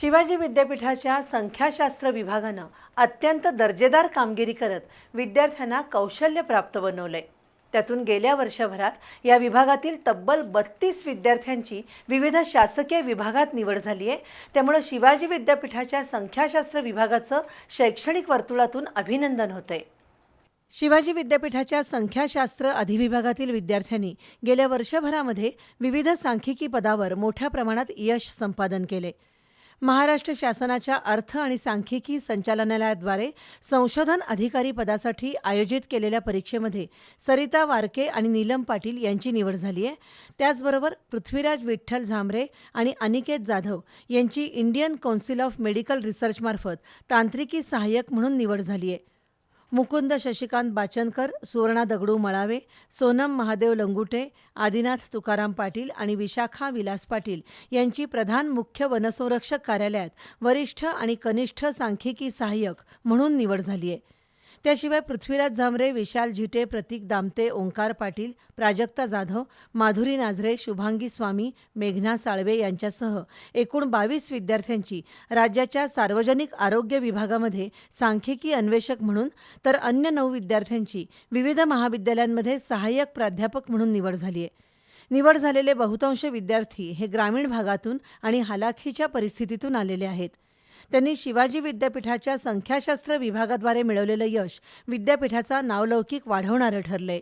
शिवाजी विद्यापीठाच्या संख्याशास्त्र विभागानं अत्यंत दर्जेदार कामगिरी करत विद्यार्थ्यांना कौशल्य प्राप्त बनवलंय. त्यातून गेल्या वर्षभरात या विभागातील तब्बल बत्तीस विद्यार्थ्यांची विविध शासकीय विभागात निवड झाली आहे. त्यामुळं शिवाजी विद्यापीठाच्या संख्याशास्त्र विभागाचं शैक्षणिक वर्तुळातून अभिनंदन होतंय. शिवाजी विद्यापीठाच्या संख्याशास्त्र अधिविभागातील विद्यार्थ्यांनी गेल्या वर्षभरामध्ये विविध सांख्यिकी पदावर मोठ्या प्रमाणात यश संपादन केले महाराष्ट्र शासनाच्या अर्थ आणि सांख्यिकी संचालनालयाद्वारे संशोधन अधिकारी पदासाठी आयोजित केलेल्या परीक्षेमध्ये सरिता वारके आणि नीलम पाटील यांची निवड झाली आहे. त्याचबरोबर पृथ्वीराज विठ्ठल झांबरे आणि अनिकेत जाधव यांची इंडियन कौन्सिल ऑफ मेडिकल रिसर्चमार्फत तांत्रिकी सहाय्यक म्हणून निवड झाली आहे. मुकुंद शशिकांत बाचनकर सुवर्णा दगडू मळावे सोनम महादेव लंगुटे आदिनाथ तुकाराम पाटील आणि विशाखा विलास पाटील यांची प्रधान मुख्य वनसंरक्षक कार्यालयात वरिष्ठ आणि कनिष्ठ सांख्यिकी सहाय्यक म्हणून निवड झाली आहे त्याशिवाय पृथ्वीराज झांबरे विशाल झिटे प्रतीक दामते ओंकार पाटील प्राजक्ता जाधव माधुरी नाझरे शुभांगी स्वामी मेघना साळवे यांच्यासह एकूण बावीस विद्यार्थ्यांची राज्याच्या सार्वजनिक आरोग्य विभागामध्ये सांख्यिकी अन्वेषक म्हणून तर अन्य नऊ विद्यार्थ्यांची विविध महाविद्यालयांमध्ये सहाय्यक प्राध्यापक म्हणून निवड झाली आहे निवड झालेले बहुतांश विद्यार्थी हे ग्रामीण भागातून आणि हालाखीच्या परिस्थितीतून आलेले आहेत. त्यांनी शिवाजी विद्यापीठाच्या संख्याशास्त्र विभागाद्वारे मिळवलेलं यश विद्यापीठाचा नावलौकिक वाढवणारं ठरलंय.